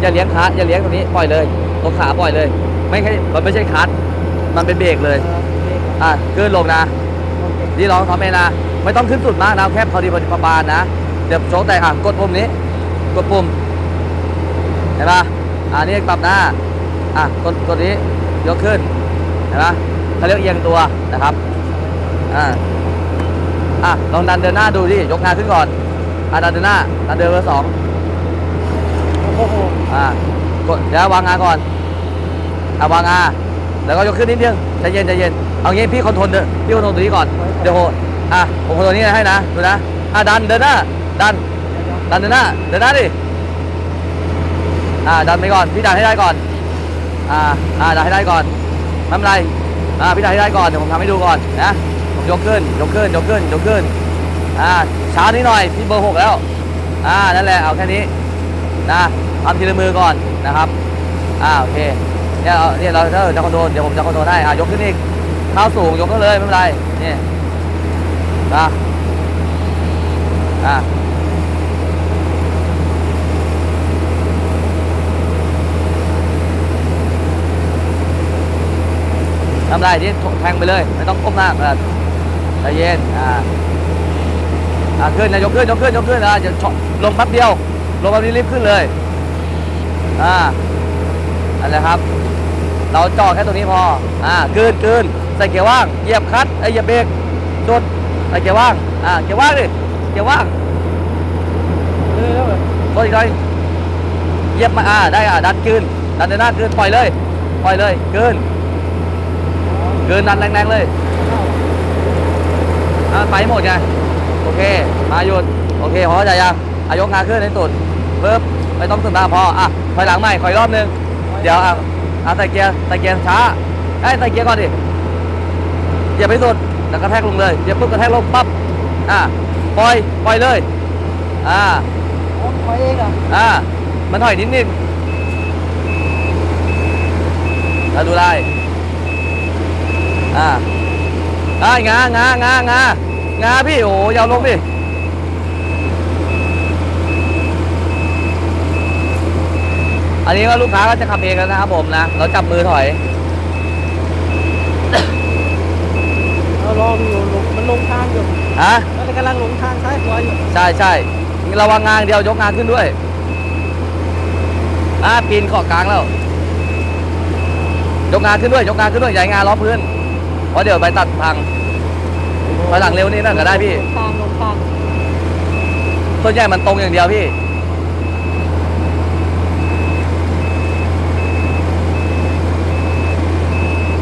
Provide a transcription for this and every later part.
อย่าเลี้ยงขาอย่าเลี้ยงตรงนี้ปล่อยเลยตรงขาปล่อยเลย ไม่ใช่มันไม่ใช่คัดมันเป็นเบรกเลยอะขึ้นลงนะนี่ลองทำเองนะไม่ต้องขึ้นสุดมากนะแค่พอดีพอดีประมาณนะเดี๋ยวโชกแตกอะกดปุ่มนี้ กดปุ่มเห็นปะอ่านี่ปรับหน้าอะกดกดนี้ยกขึ้นเห็นปะเขาเรียกเอียงตัวนะครับอ่าอะลองดันเดินหน้าดูดิยกงานขึ้นก่อนอะดันเดินหน้าดันเดินเบอร์สอง อ่ากดเดี๋ยววางงาก่อนอ่าวางงาแล้วก็ยกขึ้นนิดนึงใจเย็นใจเย็นเอางี้พี่คอนโทรลเดพี่คอนโทรลตัวนี้ก่อนเดี๋ยวโหอะผมคอนโทรลนี้ให้นะดูนะอะดันเดินหน้าดันดันเดินหน้าเดินหน้าดิอ่าดันไปก่อนพี่ดันให้ได้ก่อนอ่าอ่าดันให้ได้ก่อนไม่เป็นไรอ่าพี่ดันให้ได้ก่อนเดี๋ยวผมทำให้ดูก่อนนะผมยกขึ้นยกขึ้นยกขึ้นยกขึ้นอ่าช้านิดหน่อยพี่เบอร์หกแล้วอ่านั่นแหละเอาแค่นี้ นะทำทีละมือก่อนนะครับอ่าโอเคเนี่ยเนี่ยเราถ้าจะคอนโทรลเดี๋ยวผมจะคอนโทรลให้อ่ายกขึ้นอีกเท้าสูงยกขึ้นเลยไม่เป็นไรนี่นะอ่าทำได้ที่แทงไปเลย ไม่ต้องก้มหน้าเออใจเย็นอ่าอ่าขึ้นนะยกขึ้นยกขึ้นยกขึ้นอะเดี๋ยวช็อตลงแป๊บเดียว ลงแป๊บนี้รีบขึ้นเลย อ่าอันนี้ครับ เราจ่อแค่ตรงนี้พอ อ่าเกินเกินใส่เกียร์ว่าง เหยียบคลัตช์ไอ้ยเหยียบเบรกโดดใส่เกียร์ว่าง อ่า เกียร์ว่างดิ เกียร์ว่างเออกดอีกหน่อยเหยียบมา อ่า ได้ อ่า ดันเกินดันเดินหน้าเกินปล่อยเลย ปล่อยเลยเกินเกินดันแรงๆเลยอ่าไปให้หมดไง โอเค มาหยุด โอเคพอใจยังอายกงานขึ้นในตุด ปึ๊บไม่ต้องตื่นตาพออะถอยหลังใหม่ขออีกรอบนึง เดี๋ยวอะอะใส่เกียร์ใส่เกียร์ช้าไอ้ยใส่เกียร์ก่อนดิเหยียบไปสุดแล้วกระแทกลงเลยเหยียบปุ๊บกระแทกลงปั๊บอะปล่อยปล่อยเลยอ่าโอ้ถอยเองอะอ่ามันถอยนิดนิดแล้วดูได้อ่าได้งางางางางาพี่โอ้ยาวลงดิ อันนี้ก็ลูกค้าก็จะขับเองแล้วนะครับผมนะ เราจับมือถอย เราลองอยู่ลงมันลงทางอยู่ฮะ มันกำลังลงทางซ้ายขวาอยู่ใช่ใช่ระวังงานเดียวยกงานขึ้นด้วย อ่าปีนเกาะกลางแล้ว ยกงานขึ้นด้วย ยกงานขึ้นด้วยอย่าใหญ่งานล้อพื้นเพราะเดี๋ยวไปตัดพังถอยหลังเร็วนี่นั่นก็ได้พี่ ลงทางลงทางส่วนใหญ่มันตรงอย่างเดียวพี่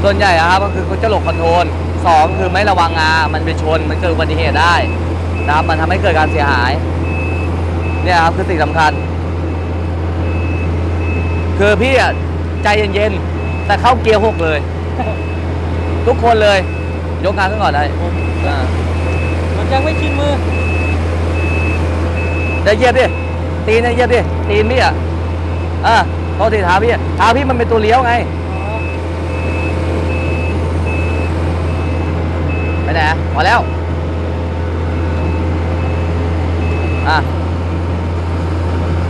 ส่วนใหญ่อะครับก็คือเขาจะหลบคอนโทรลสองคือไม่ระวังงามันไปชนมันเกิดอุบัติเหตุได้นะครับมันทำให้เกิดการเสียหายเนี่ยครับคือสิ่งสำคัญ คือพี่อะใจเย็นๆแต่เข้าเกียร์หกเลย ทุกคนเลย ยกงานขึ้นก่อนได้อ่ามันยังไม่ชินมือได้เหยียบดิตีนเนี่ยเหยียบดิตีนพี่อะอ่าโทษทีเท้าพี่อะเท้าพี่มันเป็นตัวเลี้ยวไง อ๋อ ไปไหนอะพอแล้ว อะ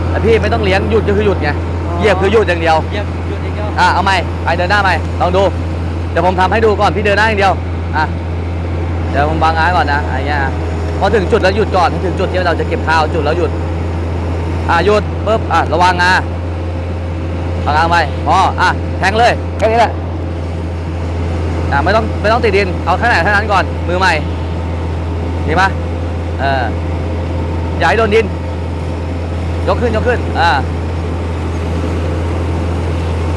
แต่พี่ไม่ต้องเลี้ยงหยุดก็คือหยุดไงเหยียบคือหยุดอย่างเดียว เหยียบหยุดอย่างเดียว อะเอาใหม่ไปเดินหน้าใหม่ลองดู เดี๋ยวผมทำให้ดูก่อนพี่เดินหน้าอย่างเดียว อะ เดี๋ยวผมบางงานก่อนนะอะไรเงี้ยพอถึงจุดแล้วหยุดก่อนถึงจุดที่เราจะเก็บข้าวจุดแล้วหยุด อะหยุดปุ๊บ อะระวังงาระวังไปพออะแทงเลยแค่นี้แหละ อะไม่ต้องไม่ต้องติดดิน เอาแค่ไหนแค่นั้นก่อน มือใหม่ดีปะเอออย่าให้โดนดิน ยกขึ้นยกขึ้น อ่า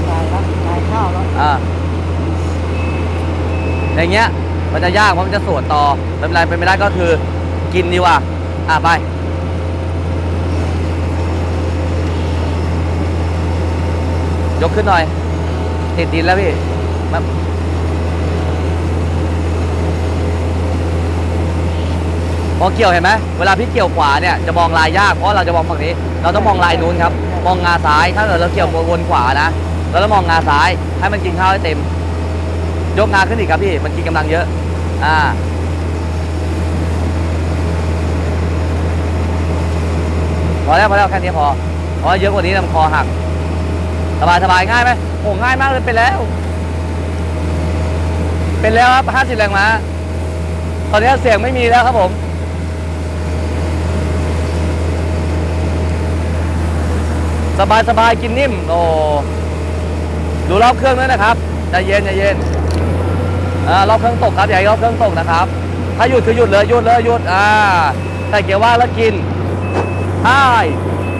ตายแล้วตายข้าวแล้วอ่าอย่างเงี้ย มันจะยากเพราะมันจะสวนต่อไม่เป็นไรเป็นไม่ได้ก็คือกินดีกว่า อะไปยกขึ้นหน่อย ติดดินแล้วพี่มา พอเกี่ยวเห็นไหมเวลาพี่เกี่ยวขวาเนี่ยจะมองลายยากเพราะเราจะมองฝั่งนี้ เราต้องมองลายนู้นครับ มองงาซ้ายถ้าเกิดเราเกี่ยววนขวานะเราต้องมองงาซ้ายให้มันกินข้าวให้เต็ม ยกงาขึ้นอีกครับพี่มันกินกำลังเยอะ อ่าพอแล้วพอแล้วแค่นี้พอเพราะเยอะกว่านี้นะมันคอหัก สบายสบายง่ายไหมโอ้ง่ายมากเลยเป็นแล้ว เป็นแล้วครับห้าสิบแรงม้าตอนนี้เสียงไม่มีแล้วครับผม สบายสบายกินนิ่ม โอ้ดูรอบเครื่องด้วยนะครับใจเย็นใจเย็นอ่ารอบเครื่องตกครับอย่าให้รอบเครื่องตกนะครับ ถ้าหยุดคือหยุดเลยหยุดเลยหยุดอ่าใส่เกียร์ว่างแล้วกินใช่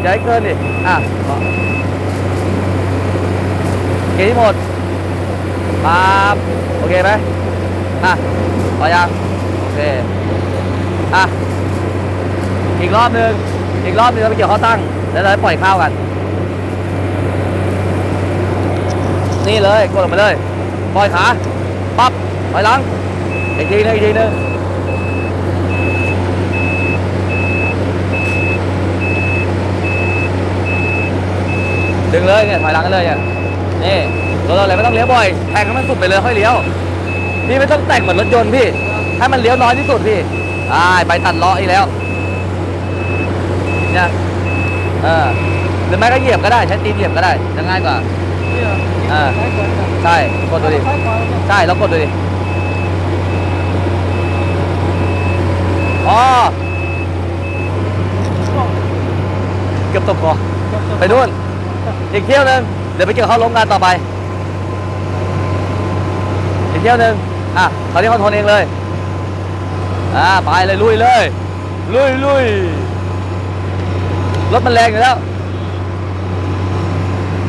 อย่าให้เกินดิอะเกียร์ที่หมดปั๊บโอเคไหมอะพอยังโอเคอะอีกรอบหนึ่งอีกรอบนึงเราไปเกี่ยวข้อตั้ง แล้วเราไปปล่อยข้าวกัน นี่เลยกดลงไปเลยปล่อยขาปั๊บปล่อยหลังอีกทีหนึงอีกทีหนึงดึงเลยเนี่ยถอยหลังกันเลยเนี่ยนี่รถเราอะไรไม่ต้องเลี้ยวบ่อยแทงให้มันสุดไปเลยค่อยเลี้ยวพี่ไม่ต้องแต่งเหมือนรถยนต์พี่ให้มันเลี้ยวน้อยที่สุดพี่อ่าไปตัดล้ออีกแล้วเนี่ยเออหรือไม่ก็เหยียบก็ได้ใช้ตีนเหยียบก็ได้จะง่ายกว่า เนี่ยอ่าใช่กดดูดิใช่แล้วกดดูดิอ๋อเกือบตกคอไปนู่นอีกเที่ยวหนึ่งเดี๋ยวไปเกี่ยวเข้าล้มงานต่อไป อีกเที่ยวหนึ่งอะตอนนี้คอนโทรลเองเลยอ่าไปเลยลุยเลย ลุยลุยรถมันแรงอยู่แล้ว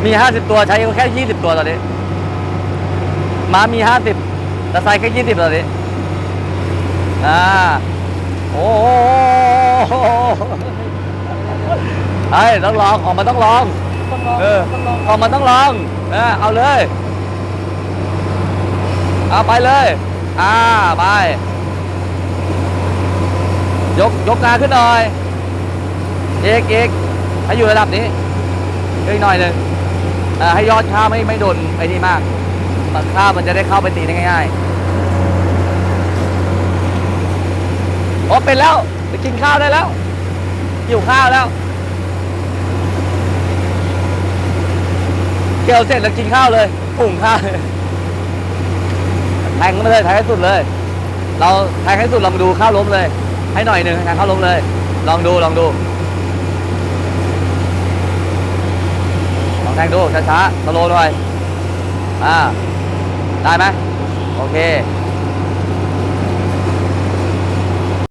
มีห้าสิบตัวใช้แค่ยี่สิบตัวตอนนี้ม้ามีห้าสิบแต่ไซค์แค่ยี่สิบตอนนี้ อ่า โอ้โหไอ้ยต้องลองของมันต้องลองต้องลองเออต้องลองของมันต้องลองเออเอาเลย เอาไปเลย อ่า ไป ยก ยกงาขึ้นหน่อยเอกเอกให้อยู่ระดับนี้อีกหน่อยหนึ่ง เอ่อให้ยอดข้าวไม่ไม่โดนไอ้นี่มากข้าวมันจะได้เข้าไปตีได้ง่ายๆโอ้เป็นแล้วไปกินข้าวได้แล้วหิวข้าวแล้ว เกี่ยวเสร็จแล้วกินข้าวเลยผุ่งข้าวแทงมาเลยแทงให้สุดเลย เราแทงให้สุดลองดูข้าวล้มเลย ให้หน่อยหนึ่งแทงข้าวล้มเลย ลองดูลองดู องแทงดูช้าๆสโลว์หน่อยอ่าได้ไหมโอเค